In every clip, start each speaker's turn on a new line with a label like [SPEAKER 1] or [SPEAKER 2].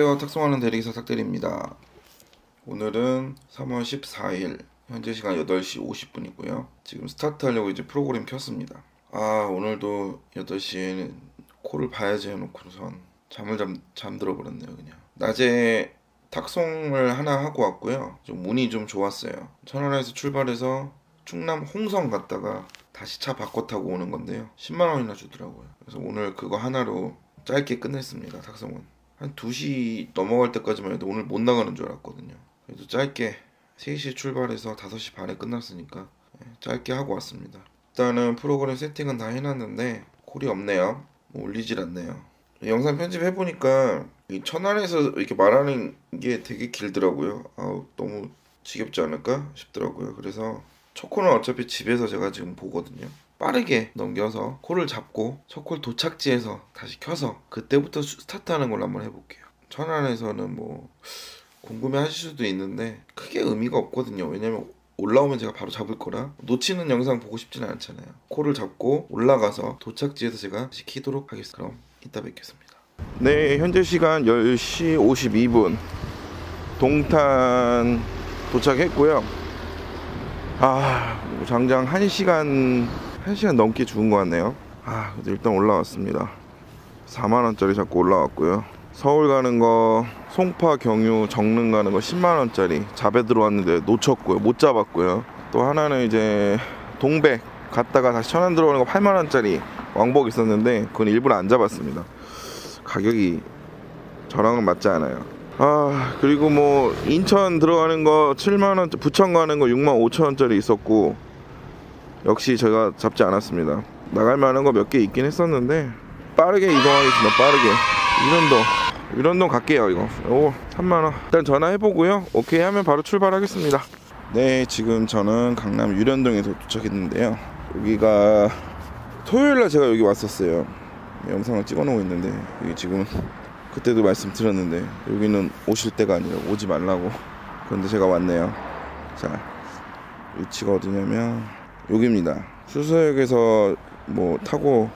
[SPEAKER 1] 안녕하세요. 탁송하는 대리기사 탁대리입니다. 오늘은 3월 14일 현재 시간 8시 50분이고요. 지금 스타트 하려고 이제 프로그램 켰습니다. 아 오늘도 8시에는 코를 봐야지 해놓고선 잠을 잠, 잠들어 버렸네요 그냥. 낮에 탁송을 하나 하고 왔고요. 좀 운이 좀 좋았어요. 천안에서 출발해서 충남 홍성 갔다가 다시 차 바꿔 타고 오는 건데요. 10만 원이나 주더라고요. 그래서 오늘 그거 하나로 짧게 끝냈습니다. 탁송은. 한 2시 넘어갈 때까지만 해도 오늘 못 나가는 줄 알았거든요. 그래도 짧게 3시 출발해서 5시 반에 끝났으니까 예, 짧게 하고 왔습니다. 일단은 프로그램 세팅은 다 해놨는데 콜이 없네요. 뭐 올리질 않네요. 영상 편집해보니까 이 천안에서 이렇게 말하는 게 되게 길더라고요. 아우 너무 지겹지 않을까 싶더라고요. 그래서 첫 콜은 어차피 집에서 제가 지금 보거든요. 빠르게 넘겨서 콜을 잡고 첫 콜 도착지에서 다시 켜서 그때부터 스타트하는 걸로 한번 해볼게요. 천안에서는 뭐 궁금해 하실 수도 있는데 크게 의미가 없거든요. 왜냐면 올라오면 제가 바로 잡을 거라 놓치는 영상 보고 싶지는 않잖아요. 콜을 잡고 올라가서 도착지에서 제가 다시 키도록 하겠습니다. 그럼 이따 뵙겠습니다. 네, 현재 시간 10시 52분 동탄 도착했고요. 아, 장장 1시간 1시간 넘게 죽은 것 같네요. 아, 그래도 일단 올라왔습니다. 4만 원짜리 잡고 올라왔고요. 서울 가는 거 송파 경유 정릉 가는 거 10만 원짜리 잡에 들어왔는데 놓쳤고요. 못 잡았고요. 또 하나는 이제 동백 갔다가 다시 천안 들어오는 거 8만 원짜리 왕복 있었는데 그건 일부러 안 잡았습니다. 가격이 저랑은 맞지 않아요. 아 그리고 뭐 인천 들어가는 거 7만 원, 부천 가는 거 6만 5천 원짜리 있었고 역시 제가 잡지 않았습니다. 나갈 만한 거 몇 개 있긴 했었는데 빠르게 이동하겠습니다. 빠르게 이런도 이런도 갈게요 이거. 오 3만 원. 일단 전화해보고요. 오케이 하면 바로 출발하겠습니다. 네 지금 저는 강남 유련동에서 도착했는데요. 여기가 토요일날 제가 여기 왔었어요. 영상을 찍어놓고 있는데 여기 지금 그때도 말씀드렸는데 여기는 오실 때가 아니라 오지 말라고. 그런데 제가 왔네요. 자 위치가 어디냐면 여기입니다. 수서역에서 뭐 타고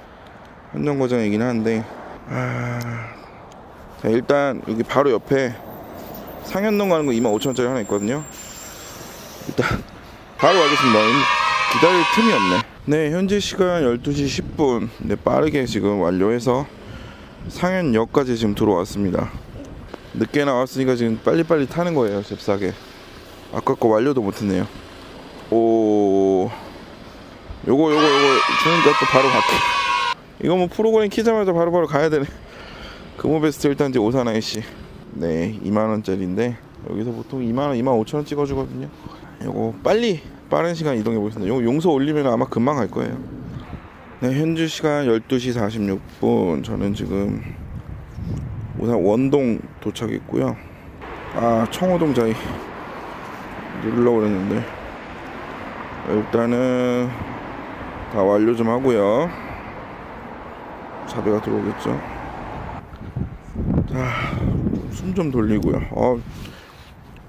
[SPEAKER 1] 한정거장이긴 한데 아... 자 일단 여기 바로 옆에 상현동 가는 거 25,000원짜리 하나 있거든요. 일단 바로 가겠습니다. 기다릴 틈이 없네. 네 현재 시간 12시 10분. 네 빠르게 지금 완료해서 상현역까지 지금 들어왔습니다. 늦게 나왔으니까 지금 빨리빨리 타는 거예요. 잽싸게. 아까 거 완료도 못했네요. 오 요거 요거 요거 주니까 또 바로 갈게. 이거 뭐 프로그램 키자마자 바로바로 바로 가야 되네. 금호베스트 일단 이제 오사나이씨. 네 2만원짜리인데 여기서 보통 2만원 2만 5천원 찍어주거든요. 요거 빨리 빠른 시간 이동해 보겠습니다. 요거 용서 올리면 아마 금방 갈 거예요. 네 현재 시간 12시 46분. 저는 지금 우선 원동 도착했고요. 아 청호동 자이. 누르려고 그랬는데. 일단은 다 완료 좀 하고요. 자배가 들어오겠죠? 자숨 좀 돌리고요. 어,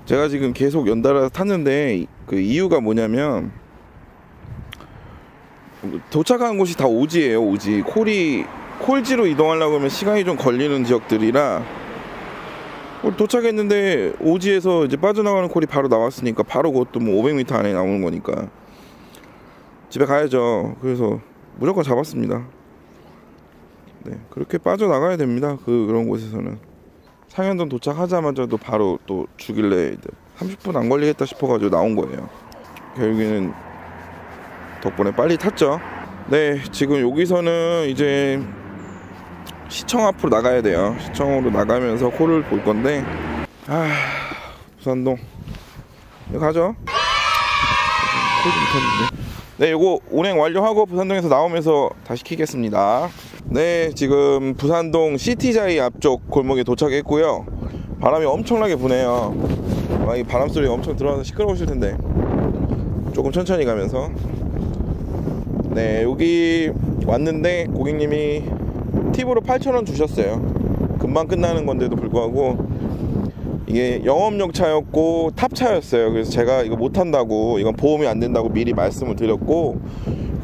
[SPEAKER 1] 제가 지금 계속 연달아 탔는데 그 이유가 뭐냐면 도착한 곳이 다 오지예요 오지. 콜이 콜지로 이동하려고 하면 시간이 좀 걸리는 지역들이라 도착했는데 오지에서 이제 빠져나가는 콜이 바로 나왔으니까 바로 그것도 뭐 500m 안에 나오는 거니까 집에 가야죠. 그래서 무조건 잡았습니다. 네, 그렇게 빠져나가야 됩니다. 그 그런 곳에서는 상현동 도착하자마자도 바로 또 주길래 30분 안 걸리겠다 싶어가지고 나온 거예요. 결국에는 덕분에 빨리 탔죠. 네, 지금 여기서는 이제 시청 앞으로 나가야 돼요. 시청으로 나가면서 코를 볼 건데, 아, 부산동. 가죠. 코 좀 탔는데. 네, 요거 운행 완료하고 부산동에서 나오면서 다시 키겠습니다. 네, 지금 부산동 시티자이 앞쪽 골목에 도착했고요. 바람이 엄청나게 부네요. 아, 이 바람 소리 엄청 들어와서 시끄러우실 텐데 조금 천천히 가면서 네, 여기 왔는데 고객님이 팁으로 8,000원 주셨어요. 금방 끝나는 건데도 불구하고 이게 영업용 차였고 탑차였어요. 그래서 제가 이거 못한다고 이건 보험이 안 된다고 미리 말씀을 드렸고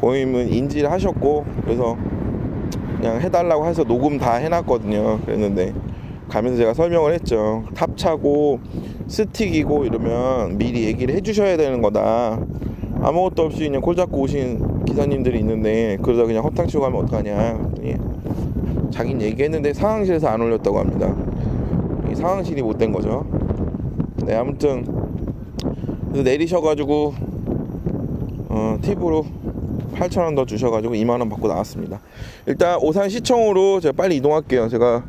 [SPEAKER 1] 고객님은 인지를 하셨고 그래서 그냥 해달라고 해서 녹음 다 해놨거든요. 그랬는데 가면서 제가 설명을 했죠. 탑차고 스틱이고 이러면 미리 얘기를 해주셔야 되는 거다. 아무것도 없이 그냥 콜 잡고 오신 기사님들이 있는데 그러다 그냥 허탕 치고 가면 어떡하냐. 자긴 얘기했는데 상황실에서 안 올렸다고 합니다. 이 상황실이 못 된 거죠. 네 아무튼 내리셔가지고 어, 팁으로 8,000원 더 주셔가지고 2만원 받고 나왔습니다. 일단 오산 시청으로 제가 빨리 이동할게요. 제가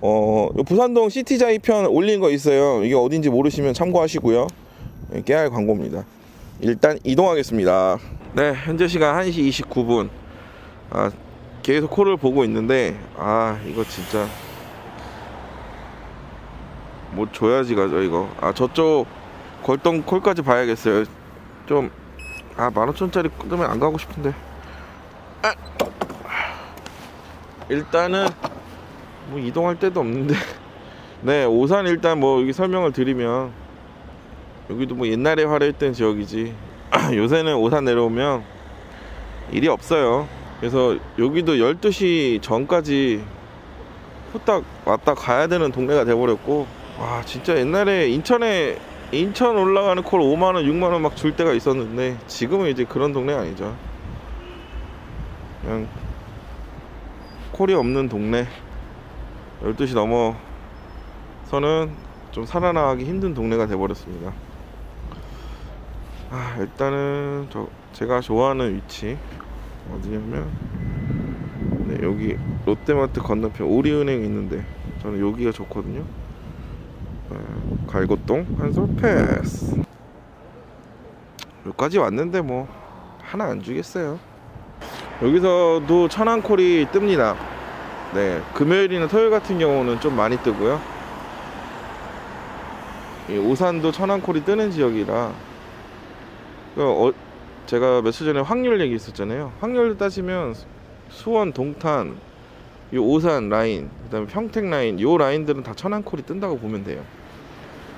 [SPEAKER 1] 어, 부산동 시티자이 편 올린 거 있어요. 이게 어딘지 모르시면 참고하시고요. 네, 깨알 광고입니다. 일단 이동하겠습니다. 네, 현재 시간 1시 29분. 아, 계속 콜을 보고 있는데, 아, 이거 진짜. 뭐 줘야지 가죠, 이거. 아, 저쪽 걸동 콜까지 봐야겠어요. 좀, 아, 15,000원짜리 끊으면 안 가고 싶은데. 아. 일단은, 뭐 이동할 데도 없는데. 네, 오산 일단 뭐 여기 설명을 드리면, 여기도 뭐 옛날에 활약했던 지역이지 요새는 오산 내려오면 일이 없어요 그래서 여기도 12시 전까지 후딱 왔다 가야 되는 동네가 돼버렸고 와 진짜 옛날에 인천에 인천 올라가는 콜 5만원 6만원 막 줄 때가 있었는데 지금은 이제 그런 동네 아니죠. 그냥 콜이 없는 동네. 12시 넘어서는 좀 살아나가기 힘든 동네가 돼버렸습니다. 아 일단은 저 제가 좋아하는 위치 어디냐면 네, 여기 롯데마트 건너편 오리은행 있는데 저는 여기가 좋거든요. 네, 갈고동 한솔 패스. 여기까지 왔는데 뭐 하나 안 주겠어요. 여기서도 천안콜이 뜹니다. 네 금요일이나 토요일 같은 경우는 좀 많이 뜨고요. 오산도 천안콜이 뜨는 지역이라. 그 어, 제가 며칠 전에 확률 얘기 있었잖아요. 확률 따지면 수원, 동탄, 이 오산 라인, 그다음에 평택 라인, 요 라인들은 다 천안콜이 뜬다고 보면 돼요.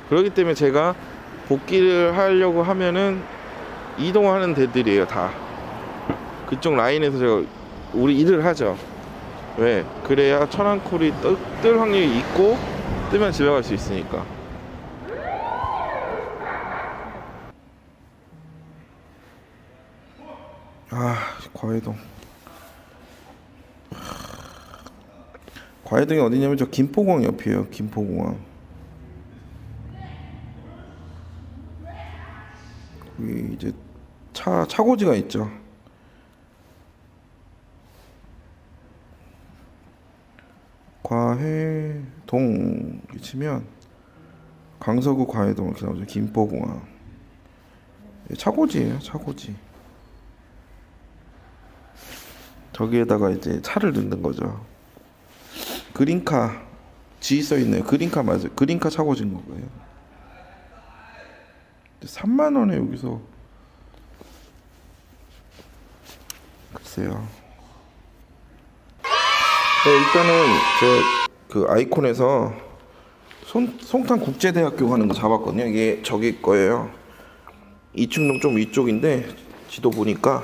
[SPEAKER 1] 그렇기 때문에 제가 복귀를 하려고 하면은 이동하는 데들이에요, 다. 그쪽 라인에서 제가 우리 일을 하죠. 왜? 그래야 천안콜이 뜰 확률이 있고 뜨면 집에 갈 수 있으니까. 아 과해동 과해동이 어디냐면 저 김포공항 옆이에요 김포공항 여기 이제 차 차고지가 있죠 과해동 치면 강서구 과해동 이렇게 나오죠 김포공항 차고지예요 차고지 저기에다가 이제 차를 넣는 거죠. 그린카 G 써 있네요. 그린카 맞아요. 그린카 차고 진 거예요. 3만 원에 여기서 글쎄요. 네, 일단은 제 그 아이콘에서 송, 송탄 국제대학교 가는 거 잡았거든요. 이게 저기 거예요. 이충동 좀 위쪽인데 지도 보니까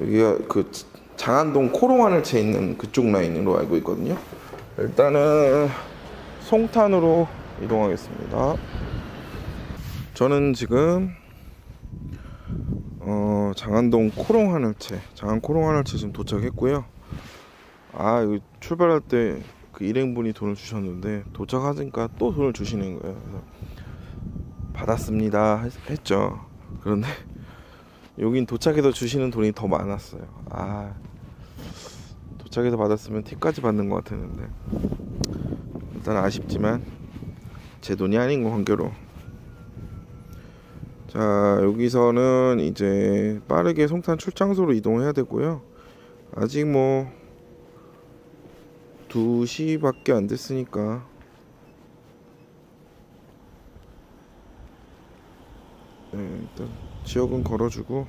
[SPEAKER 1] 여기가 그 장안동 코롱하늘 채 있는 그쪽 라인으로 알고 있거든요. 일단은 송탄으로 이동하겠습니다. 저는 지금 어, 장안동 코롱하늘채, 장안 코롱하늘채 지금 도착했고요. 아, 출발할 때 그 일행분이 돈을 주셨는데 도착하니까 또 돈을 주시는 거예요. 그래서 받았습니다 했죠. 그런데 여긴 도착해서 주시는 돈이 더 많았어요. 아 도착해서 받았으면 팁까지 받는 것 같았는데 일단 아쉽지만 제 돈이 아닌 거 관계로 자 여기서는 이제 빠르게 송탄 출장소로 이동해야 되고요. 아직 뭐 2시밖에 안 됐으니까 네, 일단 지역은 걸어주고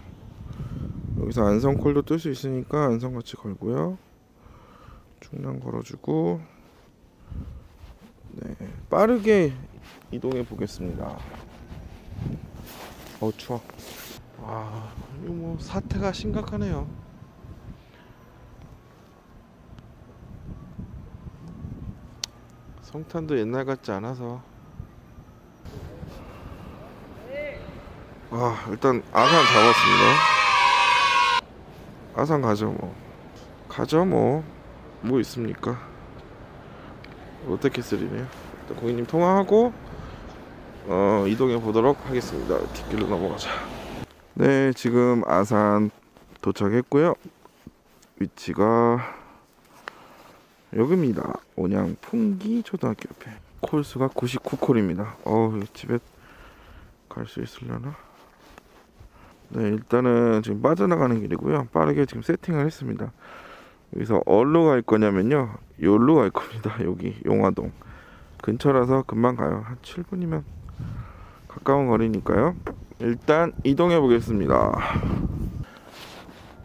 [SPEAKER 1] 여기서 안성콜도 뜰 수 있으니까 안성 같이 걸고요. 충남 걸어주고 네 빠르게 이동해 보겠습니다. 어 추워. 와 이거 뭐 사태가 심각하네요. 성탄도 옛날 같지 않아서. 아 일단 아산 잡았습니다. 아산 가죠 뭐. 가죠 뭐. 뭐 있습니까? 어떻게 쓰리네요? 일단 고객님 통화하고 어 이동해 보도록 하겠습니다. 뒷길로 넘어가자. 네 지금 아산 도착했고요. 위치가 여기입니다. 온양 풍기 초등학교 옆에. 콜수가 99콜입니다. 어우 집에 갈 수 있으려나? 네 일단은 지금 빠져나가는 길이고요. 빠르게 지금 세팅을 했습니다. 여기서 어디로 갈 거냐면요. 여기로 갈 겁니다. 여기 용화동. 근처라서 금방 가요. 한 7분이면 가까운 거리니까요. 일단 이동해 보겠습니다.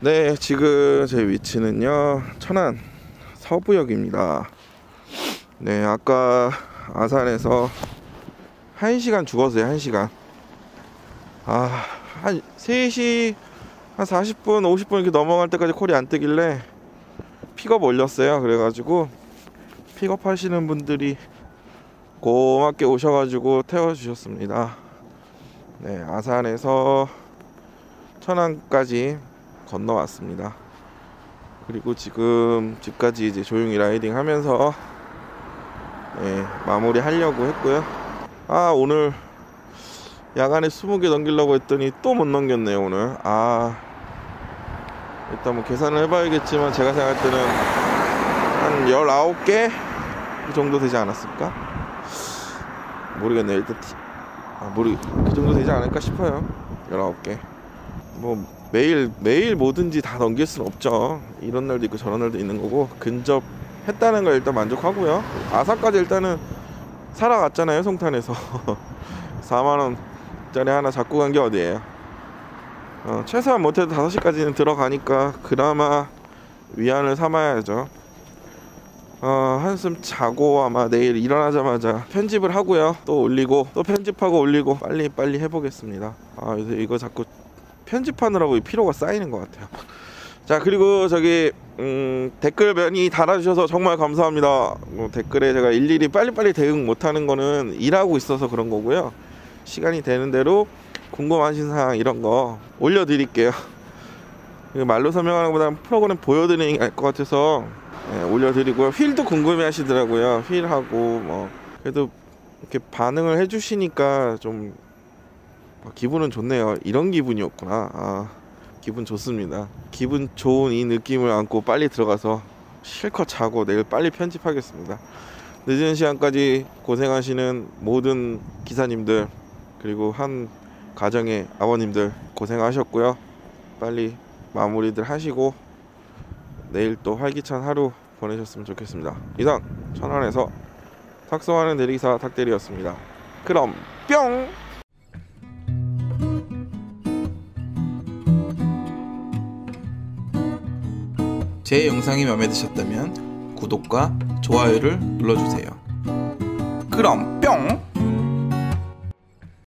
[SPEAKER 1] 네 지금 제 위치는요 천안 서부역입니다. 네 아까 아산에서 1시간 죽었어요 1시간. 아한 3시 한 40분 50분 이렇게 넘어갈 때까지 콜이 안 뜨길래 픽업 올렸어요. 그래가지고 픽업 하시는 분들이 고맙게 오셔가지고 태워주셨습니다 네 아산에서 천안까지 건너왔습니다 그리고 지금 집까지 이제 조용히 라이딩 하면서 네, 마무리 하려고 했고요 아 오늘 야간에 20개 넘기려고 했더니 또 못 넘겼네요 오늘 아 일단 뭐 계산을 해봐야겠지만 제가 생각할 때는 한 19개 그 정도 되지 않았을까? 모르겠네요. 일단 티... 아, 모르 그 정도 되지 않을까 싶어요. 19개. 뭐 매일 매일 뭐든지 다 넘길 수는 없죠. 이런 날도 있고 저런 날도 있는 거고 근접했다는 걸 일단 만족하고요. 아사까지 일단은 살아갔잖아요. 송탄에서 4만 원짜리 하나 잡고 간 게 어디예요? 어, 최소한 못해도 5시까지는 들어가니까 그나마 위안을 삼아야죠 어, 한숨 자고 아마 내일 일어나자마자 편집을 하고요. 또 올리고 또 편집하고 올리고 빨리 빨리 해보겠습니다. 아 요새 이거 자꾸 편집하느라고 피로가 쌓이는 것 같아요. 자 그리고 저기 음, 댓글 많이 달아주셔서 정말 감사합니다. 뭐 댓글에 제가 일일이 빨리빨리 대응 못하는 거는 일하고 있어서 그런 거고요. 시간이 되는 대로 궁금하신 사항 이런 거 올려드릴게요. 말로 설명하는 것보다는 프로그램 보여드리는 게 나을 것 같아서 네, 올려드리고요. 휠도 궁금해 하시더라고요. 휠하고 뭐. 그래도 이렇게 반응을 해주시니까 좀 기분은 좋네요. 이런 기분이었구나. 아, 기분 좋습니다. 기분 좋은 이 느낌을 안고 빨리 들어가서 실컷 자고 내일 빨리 편집하겠습니다. 늦은 시간까지 고생하시는 모든 기사님들 그리고 한 가정의 아버님들 고생하셨고요. 빨리 마무리들 하시고 내일 또 활기찬 하루 보내셨으면 좋겠습니다. 이상 천안에서 탁송하는 대리기사 탁대리였습니다. 그럼 뿅!
[SPEAKER 2] 제 영상이 마음에 드셨다면 구독과 좋아요를 눌러주세요. 그럼 뿅!